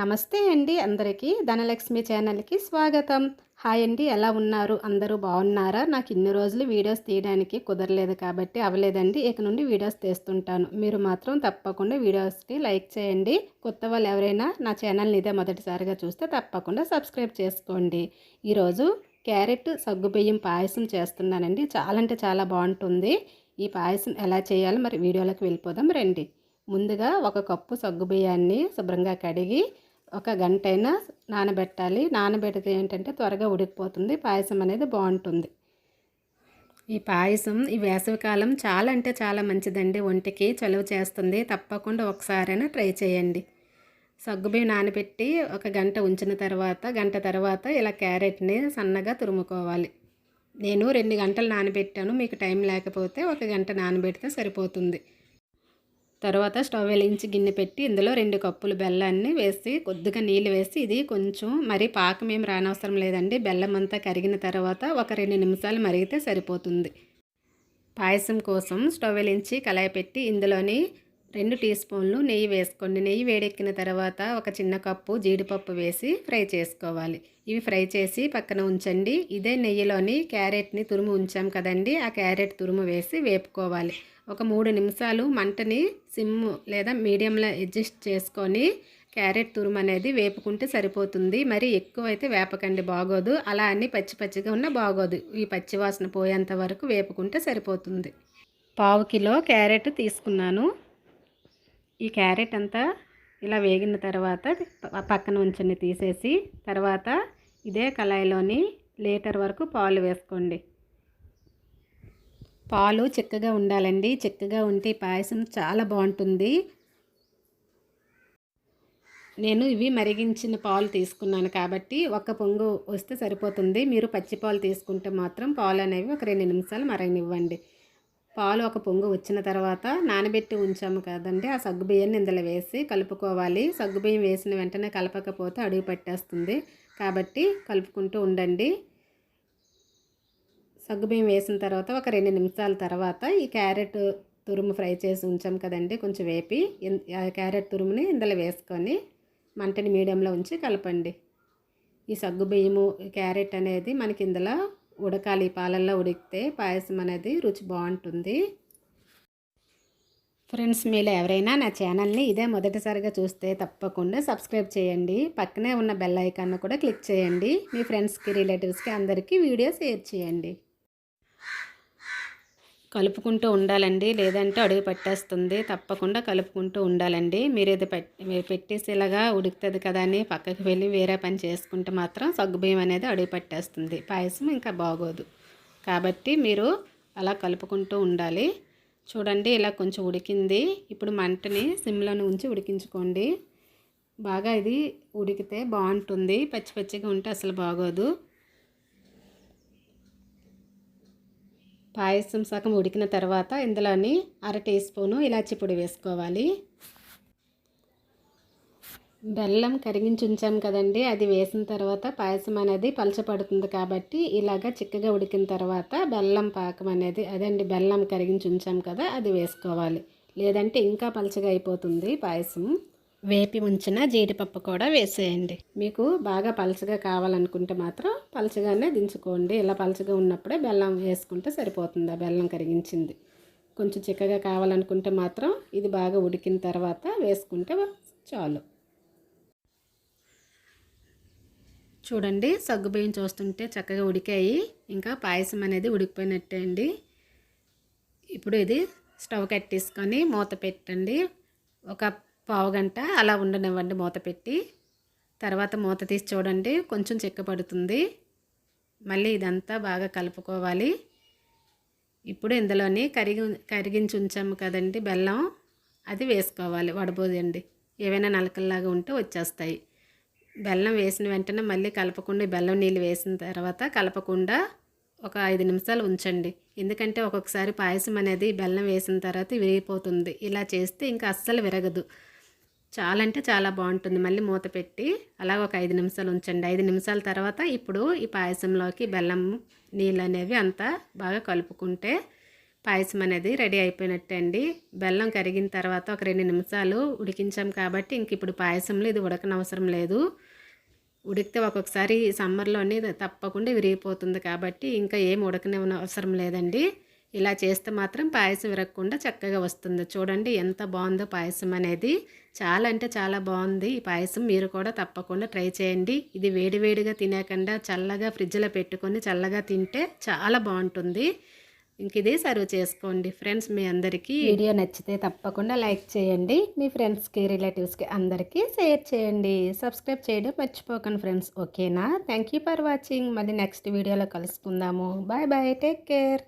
నమస్తే అండి అందరికీ. ధనలక్ష్మి ఛానల్కి స్వాగతం. హాయ్ అండి ఎలా ఉన్నారు? అందరూ బాగున్నారా? నాకు ఇన్ని రోజులు వీడియోస్ తీయడానికి కుదరలేదు కాబట్టి అవ్వలేదండి. ఇక నుండి వీడియోస్ తీస్తుంటాను. మీరు మాత్రం తప్పకుండా వీడియోస్కి లైక్ చేయండి. కొత్త వాళ్ళు ఎవరైనా నా ఛానల్ని ఇదే మొదటిసారిగా చూస్తే తప్పకుండా సబ్స్క్రైబ్ చేసుకోండి. ఈరోజు క్యారెట్ సగ్గుబియ్యం పాయసం చేస్తున్నానండి. చాలా అంటే చాలా బాగుంటుంది. ఈ పాయసం ఎలా చేయాలో మరి వీడియోలోకి వెళ్ళిపోదాం రండి. ముందుగా ఒక కప్పు సగ్గుబియ్యాన్ని శుభ్రంగా కడిగి ఒక గంట అయినా నానబెట్టాలి. నానబెడితే ఏంటంటే త్వరగా ఉడికిపోతుంది. పాయసం అనేది బాగుంటుంది. ఈ పాయసం ఈ వేసవికాలం చాలా అంటే చాలా మంచిదండి. ఒంటికి చలువ చేస్తుంది. తప్పకుండా ఒకసారైనా ట్రై చేయండి. సగ్గుబియ్యం నానబెట్టి ఒక గంట ఉంచిన తర్వాత గంట తర్వాత ఇలా క్యారెట్ని సన్నగా తురుముకోవాలి. నేను రెండు గంటలు నానబెట్టాను. మీకు టైం లేకపోతే ఒక గంట నానబెడితే సరిపోతుంది. తర్వాత స్టవ్ వెలిగించి గిన్నె పెట్టి ఇందులో రెండు కప్పులు బెల్లాన్ని వేసి కొద్దిగా నీళ్ళు వేసి ఇది కొంచెం మరి పాకం ఏం రానవసరం లేదండి. బెల్లం అంతా కరిగిన తర్వాత ఒక రెండు నిమిషాలు మరిగితే సరిపోతుంది. పాయసం కోసం స్టవ్ వెలిగించి కళాయి పెట్టి ఇందులోని రెండు టీ స్పూన్లు నెయ్యి వేసుకోండి. నెయ్యి వేడెక్కిన తర్వాత ఒక చిన్న కప్పు జీడిపప్పు వేసి ఫ్రై చేసుకోవాలి. ఇవి ఫ్రై చేసి పక్కన ఉంచండి. ఇదే నెయ్యిలోని క్యారెట్ని తురుము ఉంచాం కదండి ఆ క్యారెట్ తురుము వేసి వేపుకోవాలి. ఒక మూడు నిమిషాలు మంటని సిమ్ లేదా మీడియంలో అడ్జస్ట్ చేసుకొని క్యారెట్ తురుము అనేది వేపుకుంటే సరిపోతుంది. మరి ఎక్కువ అయితే వేపకండి బాగోదు. అలా అన్ని పచ్చి పచ్చిగా ఉన్న బాగోదు. ఈ పచ్చివాసన పోయేంత వరకు వేపుకుంటే సరిపోతుంది. పావు కిలో క్యారెట్ తీసుకున్నాను. ఈ క్యారెట్ అంతా ఇలా వేగిన తర్వాత పక్కన ఉంచండి తీసేసి తర్వాత ఇదే కళాయిలోని లీటర్ వరకు పాలు వేసుకోండి. పాలు చిక్కగా ఉండాలండి. చిక్కగా ఉంటే పాయసం చాలా బాగుంటుంది. నేను ఇవి మరిగించిన పాలు తీసుకున్నాను కాబట్టి ఒక పొంగు వస్తే సరిపోతుంది. మీరు పచ్చి పాలు తీసుకుంటే మాత్రం పాలు అనేవి ఒక రెండు నిమిషాలు మరగనివ్వండి. పాలు ఒక పొంగు వచ్చిన తర్వాత నానబెట్టి ఉంచాము కదండి. ఆ సగ్గుబియ్యాన్ని ఇందులో వేసి కలుపుకోవాలి. సగ్గుబియ్యం వేసిన వెంటనే కలపకపోతే అడుగు పట్టేస్తుంది. కాబట్టి కలుపుకుంటూ ఉండండి. సగ్గుబియ్యం వేసిన తర్వాత ఒక రెండు నిమిషాల తర్వాత ఈ క్యారెట్ తురుము ఫ్రై చేసి ఉంచాం కదండి. కొంచెం వేపి క్యారెట్ తురుముని ఇందులో వేసుకొని మంటని మీడియంలో ఉంచి కలపండి. ఈ సగ్గుబియ్యము క్యారెట్ అనేది మనకి ఇందులో ఉడకాలి పాలల్లో ఉడికితే పాయసం అనేది రుచి బాగుంటుంది. ఫ్రెండ్స్ మీలో ఎవరైనా నా ఛానల్ని ఇదే మొదటిసారిగా చూస్తే తప్పకుండా సబ్స్క్రైబ్ చేయండి. పక్కనే ఉన్న బెల్ ఐకాన్ను కూడా క్లిక్ చేయండి. మీ ఫ్రెండ్స్కి రిలేటివ్స్కి అందరికీ వీడియో షేర్ చేయండి. కలుపుకుంటూ ఉండాలండి. లేదంటే అడుగు పట్టేస్తుంది. తప్పకుండా కలుపుకుంటూ ఉండాలండి. మీరు ఇది పెట్టేసి ఇలాగా ఉడుకుతుంది కదా అని పక్కకి వెళ్ళి వేరే పని చేసుకుంటే మాత్రం సగ్గుబియ్యం అనేది అడుగు పట్టేస్తుంది. పాయసం ఇంకా బాగోదు. కాబట్టి మీరు అలా కలుపుకుంటూ ఉండాలి. చూడండి ఇలా కొంచెం ఉడికింది. ఇప్పుడు మంటని సిమ్లోనే ఉంచి ఉడికించుకోండి. బాగా ఇది ఉడికితే బాగుంటుంది. పచ్చి పచ్చిగా ఉంటే అసలు బాగోదు. పాయసం సగం ఉడికిన తర్వాత ఇందులోని అర టీ స్పూను ఇలాచి పొడి వేసుకోవాలి. బెల్లం కరిగించి ఉంచాం కదండి అది వేసిన తర్వాత పాయసం అనేది పలచపడుతుంది కాబట్టి ఇలాగ చిక్కగా ఉడికిన తర్వాత బెల్లం పాకం అనేది అదండి బెల్లం కరిగించి ఉంచాం కదా అది వేసుకోవాలి. లేదంటే ఇంకా పలచగా అయిపోతుంది పాయసం. వేపి ఉంచిన జీడిపప్పు కూడా వేసేయండి. మీకు బాగా పలచగా కావాలనుకుంటే మాత్రం పలచగానే దించుకోండి. ఇలా పలచగా ఉన్నప్పుడే బెల్లం వేసుకుంటే సరిపోతుంది. ఆ బెల్లం కరిగించింది. కొంచెం చిక్కగా కావాలనుకుంటే మాత్రం ఇది బాగా ఉడికిన తర్వాత వేసుకుంటే చాలు. చూడండి సగ్గుబియ్యం చూస్తుంటే చక్కగా ఉడికాయి. ఇంకా పాయసం అనేది ఉడికిపోయినట్టే అండి. ఇప్పుడు ఇది స్టవ్ కట్టేసుకొని మూత పెట్టండి. ఒక పావుగంట అలా ఉండనివ్వండి మూత పెట్టి. తర్వాత మూత తీసి చూడండి కొంచెం పడుతుంది. మళ్ళీ ఇదంతా బాగా కలుపుకోవాలి. ఇప్పుడు ఇందులోని కరిగి కరిగించి ఉంచాము కదండి బెల్లం అది వేసుకోవాలి వడబోదండి. ఏవైనా నలకల్లాగా ఉంటే వచ్చేస్తాయి. బెల్లం వేసిన వెంటనే మళ్ళీ కలపకుండా బెల్లం నీళ్ళు వేసిన తర్వాత కలపకుండా ఒక ఐదు నిమిషాలు ఉంచండి. ఎందుకంటే ఒక్కొక్కసారి పాయసం అనేది బెల్లం వేసిన తర్వాత విరిగిపోతుంది. ఇలా చేస్తే ఇంకా అస్సలు విరగదు. చాలా అంటే చాలా బాగుంటుంది. మళ్ళీ మూత పెట్టి అలాగ ఒక ఐదు నిమిషాలు ఉంచండి. ఐదు నిమిషాల తర్వాత ఇప్పుడు ఈ పాయసంలోకి బెల్లం నీళ్ళు అనేవి అంతా బాగా కలుపుకుంటే పాయసం అనేది రెడీ అయిపోయినట్టే అండి. బెల్లం కరిగిన తర్వాత ఒక రెండు నిమిషాలు ఉడికించాం కాబట్టి ఇంక ఇప్పుడు పాయసంలో ఇది ఉడకనవసరం లేదు. ఉడికితే ఒక్కొక్కసారి సమ్మర్లోనే తప్పకుండా విరిగిపోతుంది కాబట్టి ఇంకా ఏం ఉడకనివ్వన అవసరం లేదండి. ఇలా చేస్తే మాత్రం పాయసం విరగకుండా చక్కగా వస్తుంది. చూడండి ఎంత బాగుందో పాయసం అనేది. చాలా అంటే చాలా బాగుంది. ఈ పాయసం మీరు కూడా తప్పకుండా ట్రై చేయండి. ఇది వేడివేడిగా తినేకుండా చల్లగా ఫ్రిడ్జ్లో పెట్టుకొని చల్లగా తింటే చాలా బాగుంటుంది. ఇంక ఇది సర్వ్ చేసుకోండి ఫ్రెండ్స్ మీ అందరికీ. వీడియో నచ్చితే తప్పకుండా లైక్ చేయండి. మీ ఫ్రెండ్స్కి రిలేటివ్స్కి అందరికీ షేర్ చేయండి. సబ్స్క్రైబ్ చేయడం మర్చిపోకండి ఫ్రెండ్స్. ఓకేనా? Thank you for watching. మళ్ళీ నెక్స్ట్ వీడియోలో కలుసుకుందాము. Bye bye. Take care.